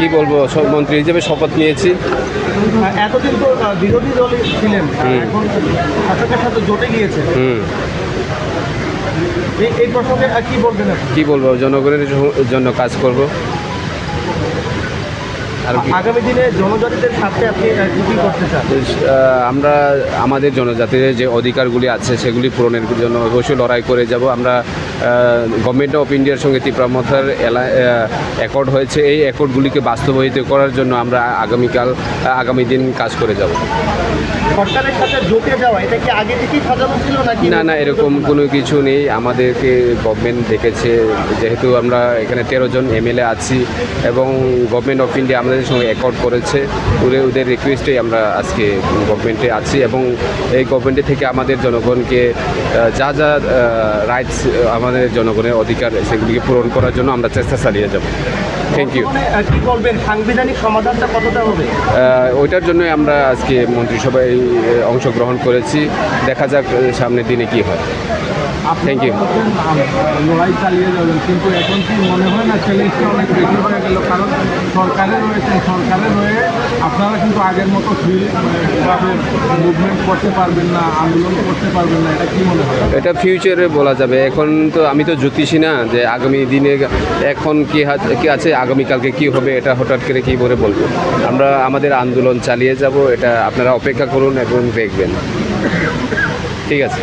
কি বলব সব মন্ত্রী হিসেবে শপথ নিয়েছি। এতদিন তো বিরোধী দলে ছিলেন এখন শাসকের সাথে জোটে গিয়েছে। হুম। এই প্রসঙ্গে কি বলবেন কি বলব জনগণের জন্য কাজ করব। আর আগামী দিনে জনজাতিদের স্বার্থে আপনি কি কি করতে চান? আমরা আমাদের জনজাতির যে অধিকারগুলি আছে সেগুলি পূরণের জন্য অবশ্যই লড়াই করে যাব। আমরা গভর্নমেন্ট অফ ইন্ডিয়ার সঙ্গে ত্রিপুরামথার অ্যাকর্ড হয়েছে। এই অ্যাকর্ডগুলিকে বাস্তবায়িত করার জন্য আমরা আগামীকাল আগামী দিন কাজ করে যাব। না না এরকম কোনো কিছু নেই। আমাদেরকে গভর্নমেন্ট দেখেছে যেহেতু আমরা এখানে তেরো জন এমএলএ আছি এবং গভর্নমেন্ট অফ ইন্ডিয়া আমাদের সঙ্গে অ্যাকর্ড করেছে। ওদের ওদের রিকোয়েস্টেই আমরা আজকে গভর্নমেন্টে আছি এবং এই গভর্নমেন্টে থেকে আমাদের জনগণকে যা যা রাইটস আমাদের জনগণের অধিকার সেগুলিকে পূরণ করার জন্য আমরা চেষ্টা চালিয়ে যাব। থ্যাংক ইউ কি বলবেন? সাংবিধানিক সমাধানটা কতটা হবে? ওইটার জন্য আমরা আজকে মন্ত্রিসভায় অংশগ্রহণ করেছি। দেখা যাক সামনের দিনে কি হয়। থ্যাংক ইউ লড়াই চালিয়ে যাবেন কিন্তু এখন কি মনে হয় না চ্যালেঞ্জটা অনেক বেশি হয়ে গেল? কারণ সরকারে রয়েছেন সরকারে রয়ে আপনারা কিন্তু আগের মতো ফ্রিভাবে মুভমেন্ট করতে পারবেন না আন্দোলন করতে পারবেন না এটা কি মনে হয়? এটা ফিউচারে বলা যাবে। এখন তো আমি তো জ্যোতিষী না যে আগামী দিনে এখন কি আছে? আগামীকালকে কি হবে, এটা হঠাৎ করে কী করে বলব? আমরা আমাদের আন্দোলন চালিয়ে যাব, এটা আপনারা অপেক্ষা করুন এবং দেখবেন। ঠিক আছে।